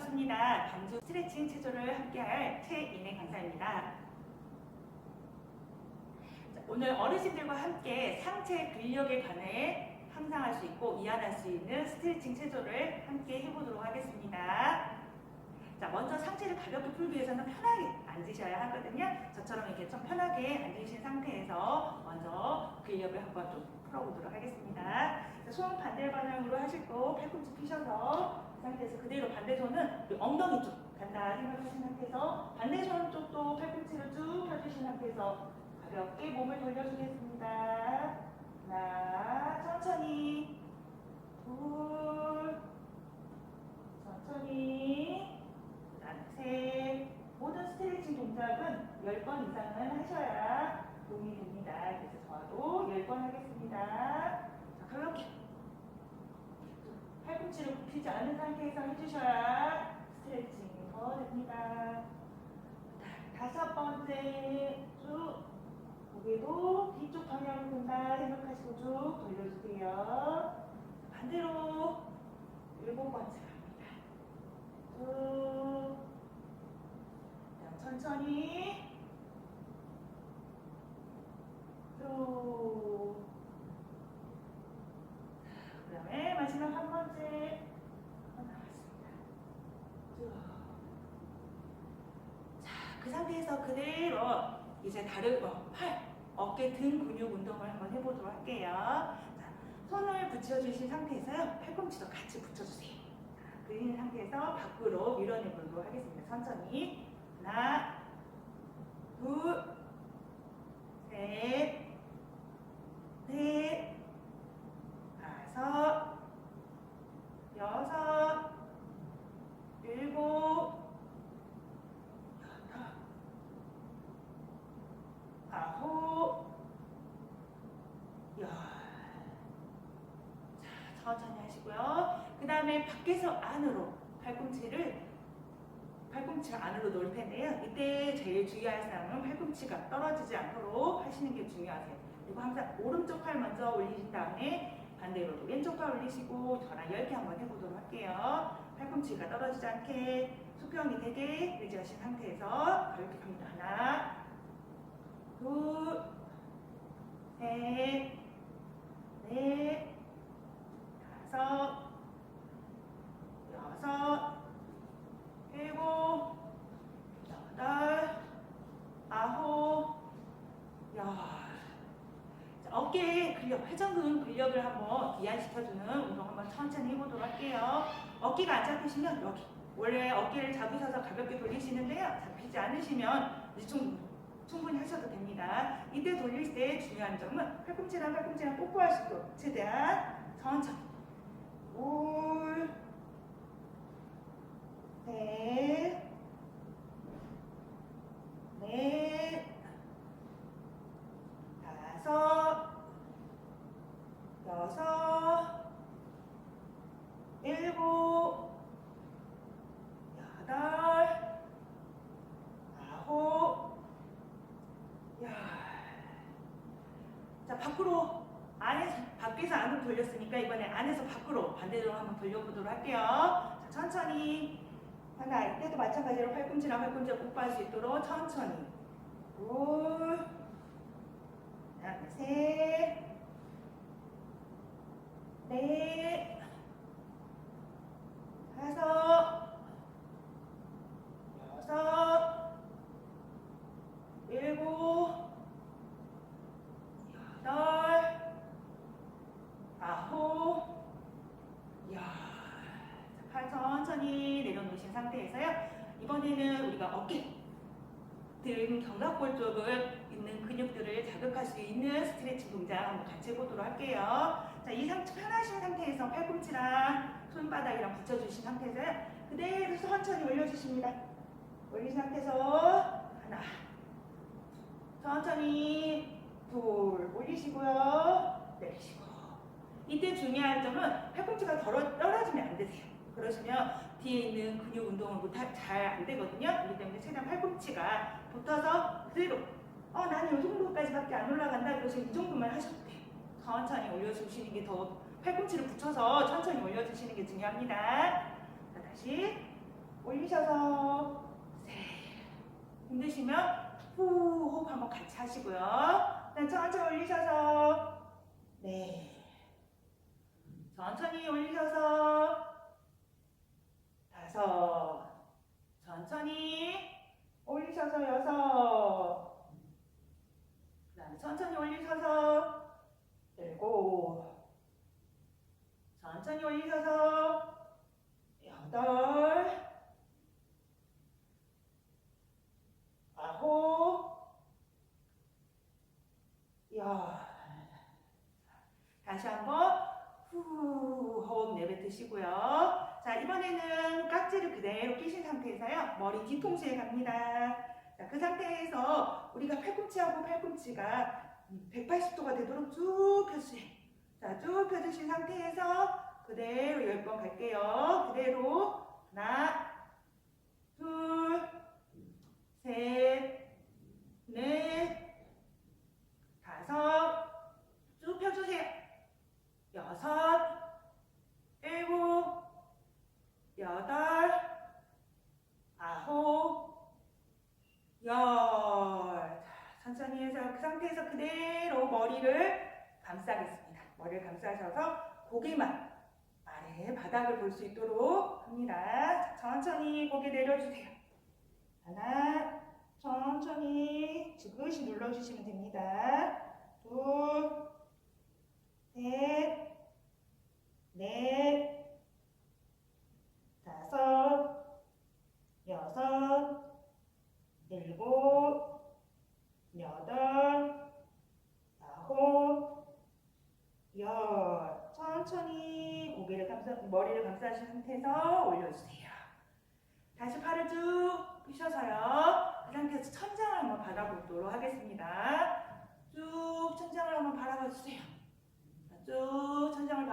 반갑습니다. 방주 스트레칭 체조를 함께할 최인혜 강사입니다. 자, 오늘 어르신들과 함께 상체 근력에 관해 상상할 수 있고 이해할 수 있는 스트레칭 체조를 함께 해보도록 하겠습니다. 자, 먼저 상체를 가볍게 풀기 위해서는 편하게 앉으셔야 하거든요. 저처럼 이렇게 좀 편하게 앉으신 상태에서 먼저 근력을 한번 좀 풀어보도록 하겠습니다. 자, 손 반대 방향으로 하시고 팔꿈치 펴셔서 그 상태에서 그대로 반대손은 우리 엉덩이 쪽 간다 생각하신 상태에서 반대손 쪽도 팔꿈치를 쭉 펴주신 상태에서 가볍게 몸을 돌려주겠습니다. 하나, 천천히. 둘, 천천히. 셋. 모든 스트레칭 동작은 10번 이상은 하셔야 도움이 됩니다. 그래서 저도 10번 하겠습니다. 자, 그렇게 팔꿈치를 굽히지 않은 상태에서 해주셔야 스트레칭이 더 됩니다. 자, 다섯 번째 쭉 고개도 뒤쪽 방향으로 된다 생각하시고 쭉 돌려주세요. 반대로 일곱 번째 갑니다. 쭉 자, 천천히 쭉 그 다음에 마지막 한 번째 나왔습니다. 쭉. 자, 그 상태에서 그대로 이제 다른 어, 팔, 어깨, 등 근육 운동을 한번 해보도록 할게요. 자, 손을 붙여주신 상태에서요, 팔꿈치도 같이 붙여주세요. 자, 그 상태에서 밖으로 밀어내보도록 하겠습니다. 천천히. 하나, 둘, 셋, 넷, 다섯, 여섯, 일곱, 여덟, 아홉, 열. 자, 천천히 하시고요. 그 다음에 밖에서 안으로 팔꿈치를 팔꿈치를 안으로 놓을 텐데요. 이때 제일 중요한 사항은 팔꿈치가 떨어지지 않도록 하시는 게 중요하세요. 그리고 항상 오른쪽 팔 먼저 올리신 다음에 반대로도 왼쪽 팔 올리시고 저랑 10개 한번 해보도록 할게요. 팔꿈치가 떨어지지 않게 수평이 되게 유지하신 상태에서 이렇게 갑니다. 하나, 둘, 셋, 넷, 다섯, 여섯, 일곱, 여덟, 아홉, 열. 자, 어깨에 근력, 회전근 근력을 한번 기한시켜주는 운동 한번 천천히 해보도록 할게요. 어깨가 안 잡히시면 여기. 원래 어깨를 잡으셔서 가볍게 돌리시는데요. 잡히지 않으시면 이 정도 충분히 하셔도 됩니다. 이때 돌릴 때 중요한 점은 팔꿈치랑 팔꿈치랑 있도록 최대한 천천히. 둘, 셋, 넷, 다섯, 여섯, 일곱, 여덟, 아홉, 열. 자, 밖으로, 안에서, 밖에서 안으로 돌렸으니까 이번에 안에서 밖으로 반대로 한번 돌려보도록 할게요. 자, 천천히. 하나, 이때도 마찬가지로 팔꿈치랑 팔꿈치가 뽀뽀할 수 있도록 천천히. 둘, 그다음에 셋, 넷, 다섯, 여섯, 일곱, 여덟, 아홉, 열. 자, 팔 천천히 내려놓으신 상태에서요. 이번에는 우리가 어깨, 등, 견갑골 쪽을 있는 근육들을 자극할 수 있는 스트레칭 동작 한번 할게요. 자, 이 상태 편하신 상태에서 팔꿈치랑 손바닥이랑 붙여주신 상태에서요. 그대로 천천히 올려주십니다. 올린 상태에서 하나, 천천히 둘 올리시고요. 내리시고. 이때 중요한 점은 팔꿈치가 덜어, 떨어지면 안 되세요. 그러시면 뒤에 있는 근육 운동을 잘안 되거든요. 그렇기 때문에 최대한 팔꿈치가 붙어서 그대로 어 나는 이 정도까지밖에 안 올라간다 그러시면 이 정도만 하셔도 돼요. 천천히 올려주시는 게 더 팔꿈치를 붙여서 천천히 올려주시는 게 중요합니다. 자 다시 올리셔서 셋. 힘드시면 후 호흡 한번 같이 하시고요. 자, 천천히 올리셔서 네. 천천히 올리셔서 다섯. 천천히 올리셔서 여섯. 천천히 올리셔서 일곱. 천천히 올리셔서 여덟. 아홉. 열. 다시 한번 후 호흡 내뱉으시고요. 자 이번에는 깍지를 그대로 끼신 상태에서요. 머리 뒤통수에 갑니다. 자, 그 상태에서 우리가 팔꿈치하고 팔꿈치가 180도가 되도록 쭉 펴주세요. 자, 쭉 펴주신 상태에서 그대로 10번 갈게요. 그대로 하나, 둘, 셋, 넷, 다섯, 쭉 펴주세요. 여섯, 일곱, 여덟, 아홉, 열. 자, 천천히 해서 그 상태에서 그대로 머리를 감싸겠습니다. 머리를 감싸셔서 고개만 아래 바닥을 볼 수 있도록 합니다. 자, 천천히 고개 내려주세요. 하나, 천천히 지그시 눌러주시면 됩니다. 둘, 셋, 넷, 다섯, 여섯, 일곱, 여덟, 아홉, 열. 천천히 고개를 감싸, 머리를 감싸신 상태에서 올려주세요. 다시 팔을 쭉 펴셔서요. 그 상태에서 천장을 한번 바라보도록 하겠습니다. 쭉 천장을 한번 바라봐주세요. 쭉 천장을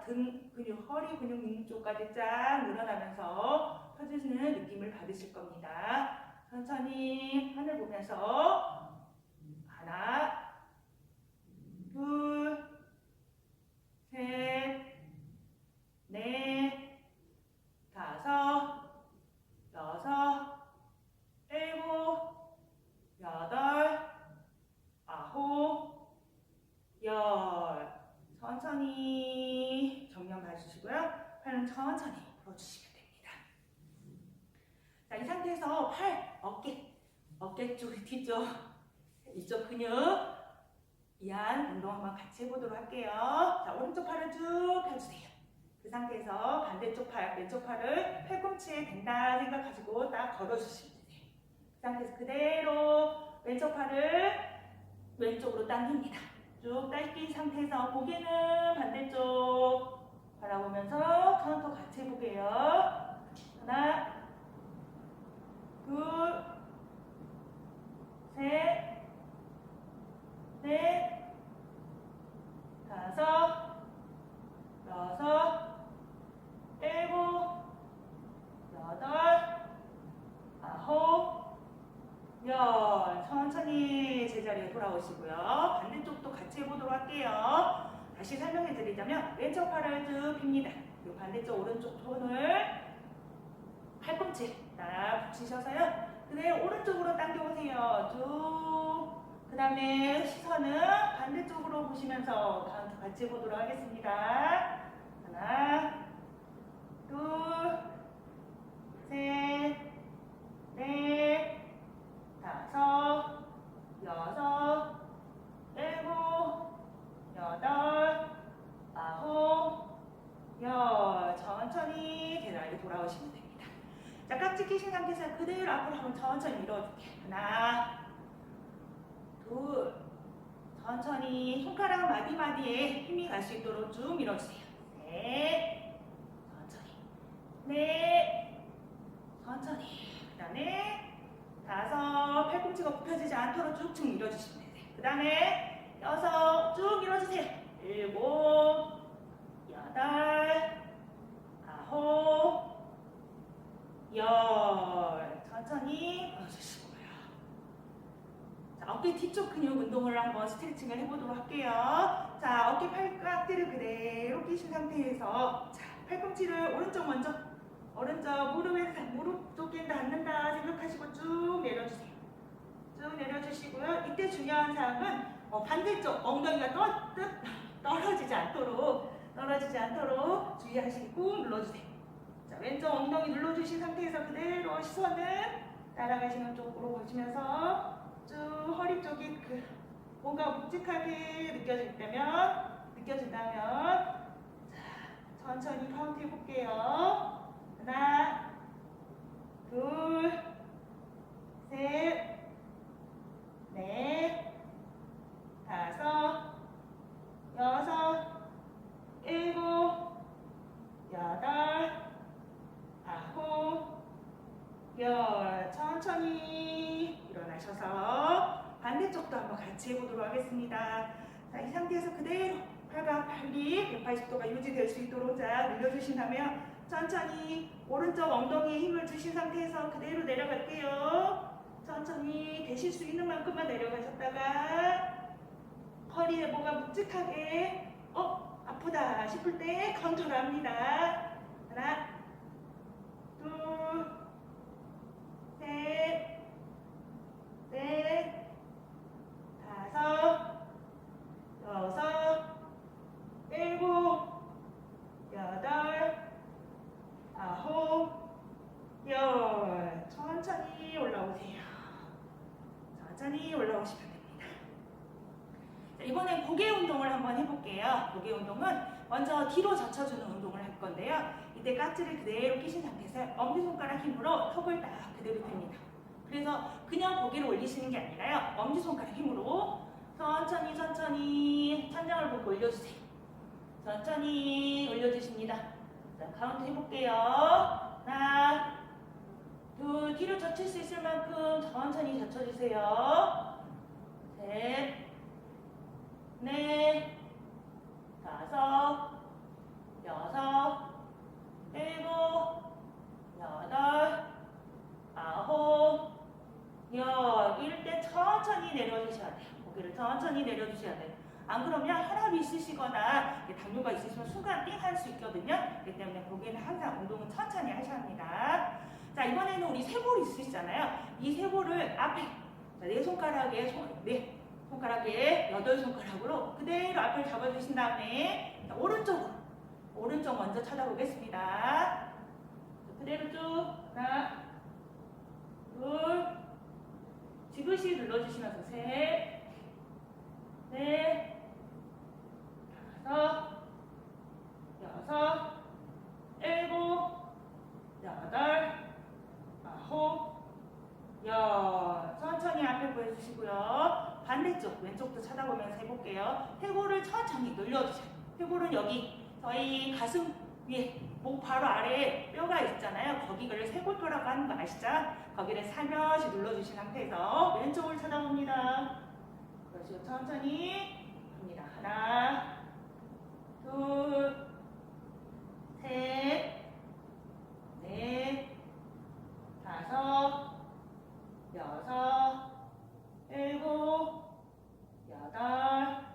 등 근육, 허리 근육 있는 쪽까지 쫙 늘어나면서 펴지는 느낌을 받으실 겁니다. 천천히 하늘 보면서 하나, 둘, 셋, 넷, 다섯, 여섯, 일곱, 여덟, 아홉, 열. 천천히 정면 봐주시고요. 팔은 천천히 풀어주시면 됩니다. 자, 이 상태에서 팔, 어깨, 어깨 쪽, 뒤쪽, 이쪽 근육, 이한 운동 한번 같이 해보도록 할게요. 자, 오른쪽 팔을 쭉 펴주세요. 그 상태에서 반대쪽 팔, 왼쪽 팔을 팔꿈치에 댄다 생각하시고 딱 걸어주시면 돼요. 그 상태에서 그대로 왼쪽 팔을 왼쪽으로 당깁니다. 쭉 당긴 상태에서 고개는 반대쪽 바라보면서 카운터 같이 해보게요. 하나, 둘, 셋, 넷, 다섯, 여섯, 일곱, 여덟, 아홉, 열. 천천히 제자리에 돌아오시고요. 반대쪽도 같이 해보도록 할게요. 다시 설명해 드리자면 왼쪽 팔을 쭉 핍니다. 이 반대쪽 오른쪽 손을 팔꿈치 딱 붙이셔서요. 그대로 오른쪽으로 당겨보세요. 쭉. 그 다음에 시선은 반대쪽으로 보시면서 카운트 같이 해보도록 하겠습니다. 하나, 둘, 셋, 넷, 다섯, 여섯, 일곱, 여덟, 아홉, 열. 천천히 제자리에 돌아오시면 됩니다. 자, 깍지 끼신 상태에서 그대로 앞으로 한번 천천히 밀어줄게요. 하나, 둘, 천천히 손가락 마디마디에 힘이 갈 수 있도록 쭉 밀어주세요. 셋, 천천히, 넷, 천천히. 그 다음에 다섯, 팔꿈치가 굽혀지지 않도록 쭉쭉 밀어주시면 돼요. 그 다음에 여섯, 쭉 밀어주세요. 일곱, 여덟, 아홉, 열. 천천히 풀어주시고요. 자, 어깨 뒤쪽 근육 운동을 한번 스트레칭을 해보도록 할게요. 자, 어깨 팔깍지를 그대로 끼신 상태에서 자, 팔꿈치를 오른쪽 먼저 오른쪽 무릎에 무릎 쪽에 닿는다 생각하시고 쭉 내려주세요. 쭉 내려주시고요. 이때 중요한 사항은 어, 반대쪽 엉덩이가 떠, 뜨, 떨어지지 않도록 떨어지지 않도록 주의하시고 꾹 눌러주세요. 자 왼쪽 엉덩이 눌러주신 상태에서 그대로 시선은 따라가시는 쪽으로 보시면서 쭉 허리 쪽이 그 뭔가 묵직하게 느껴진다면 느껴진다면 자 천천히 카운트 해볼게요. 하나, 둘, 셋, 넷, 다섯, 여섯, 일곱, 여덟, 아홉, 열. 천천히 일어나셔서 반대쪽도 한번 같이 해보도록 하겠습니다. 자, 이 상태에서 그대로 팔과 팔이 180도가 유지될 수 있도록 자 늘려 주신 다음에 천천히 오른쪽 엉덩이에 힘을 주신 상태에서 그대로 내려갈게요. 천천히 되실 수 있는 만큼만 내려가셨다가 허리에 뭐가 묵직하게 어 아프다 싶을 때 컨트롤합니다. 하나, 둘, 셋, 넷, 다섯, 여섯, 일곱, 여덟, 아홉, 열. 천천히 올라오세요. 천천히 올라오시면 됩니다. 자, 이번엔 고개 운동을 한번 해볼게요. 고개 운동은 먼저 뒤로 젖혀주는 운동을 할 건데요. 이때 깍지를 그대로 끼신 상태에서 엄지손가락 힘으로 턱을 딱 그대로 듭니다. 그래서 그냥 고개를 올리시는 게 아니라요. 엄지손가락 힘으로 천천히 천천히 천장을 보고 올려주세요. 천천히 올려주십니다. 자, 카운트 해볼게요. 하나, 둘, 뒤로 젖힐 수 있을 만큼 천천히 젖혀주세요. 셋, 넷, 다섯, 여섯, 일곱, 여덟, 아홉, 열. 이럴 때 천천히 내려주셔야 돼요. 고개를 천천히 내려주셔야 돼요. 안 그러면 혈압이 있으시거나 당뇨가 있으시면 순간 띵 할 수 있거든요. 그렇기 때문에 고개는 항상 운동은 천천히 하셔야 합니다. 자 이번에는 우리 세볼 있으시잖아요. 이 세볼을 앞에 자, 네 손가락에 손, 네 손가락에 여덟 손가락으로 그대로 앞을 잡아주신 다음에 자, 오른쪽으로 오른쪽 먼저 쳐다보겠습니다. 자, 그대로 쭉 하나 둘 지그시 눌러주시면서 셋 넷, 다섯, 여섯, 일곱, 여덟, 아홉, 열. 천천히 앞에 보여주시고요. 반대쪽, 왼쪽도 쳐다보면서 해볼게요. 태고를 천천히 늘려주세요. 여기 저희 가슴 위에, 목 바로 아래에 뼈가 있잖아요. 거기를 세골뼈라고 하는 거 아시죠? 거기를 살며시 눌러주신 상태에서 왼쪽을 쳐다봅니다. 그러시고 천천히 합니다. 하나, 둘, 셋, 넷, 다섯, 여섯, 일곱, 여덟,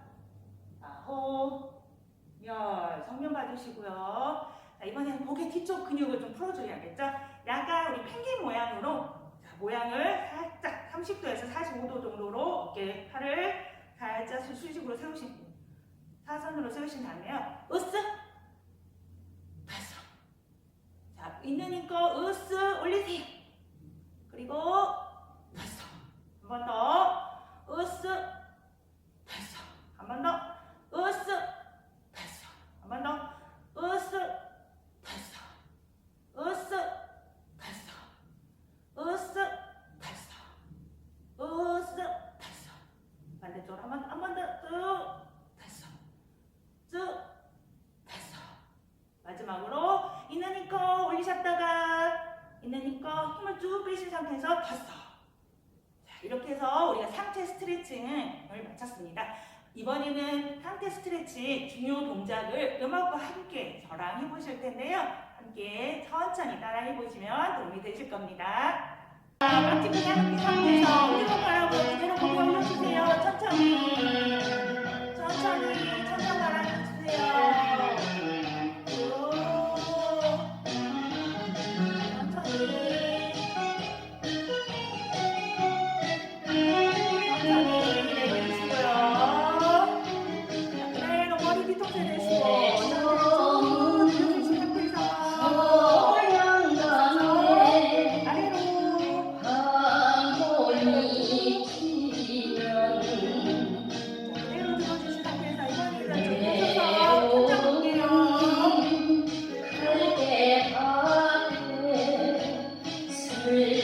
아홉, 열. 정면 봐주시고요. 자, 이번에는 고개 뒤쪽 근육을 좀 풀어줘야겠죠? 약간 우리 펭귄 모양으로 자, 모양을 살짝 30도에서 45도 정도로 어깨 팔을 살짝 수- 수직으로 세우신 사선으로 세우신 다음에요. 으스 다섯. 자 있으니까 으스 올리세요. 그리고 다섯. 한 번 더. 으스 다섯. 한 번 더. 으스 다섯. 한 번 더. 으스 다섯. 으스 다섯. 으스 다섯. 으스 다섯. 반대쪽으로 한 번, 한 번 더, 쭉, 다섯. 쭉, 다섯. 마지막으로, 있는 거 올리셨다가, 있는 거 빼신 상태에서 다섯. 자, 이렇게 해서 우리가 상체 스트레칭을 마쳤습니다. 이번에는 상체 스트레칭 중요 동작을 음악과 함께 저랑 해보실 텐데요. 함께 천천히 따라 해 보시면 도움이 되실 겁니다. 자, 같이 그냥 이 상태에서 운동하라고 그대로 고개 올려주세요. 천천히. 천천히 천장 바라주세요. free.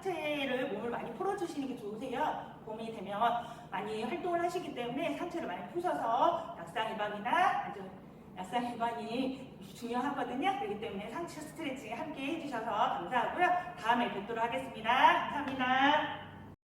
상체를 몸을 많이 풀어주시는 게 좋으세요. 봄이 되면 많이 활동을 하시기 때문에 상체를 많이 푸셔서 약상이방이나 아주 약상이방이 중요하거든요. 그렇기 때문에 상체 스트레칭 함께 해주셔서 감사하고요. 다음에 뵙도록 하겠습니다. 감사합니다.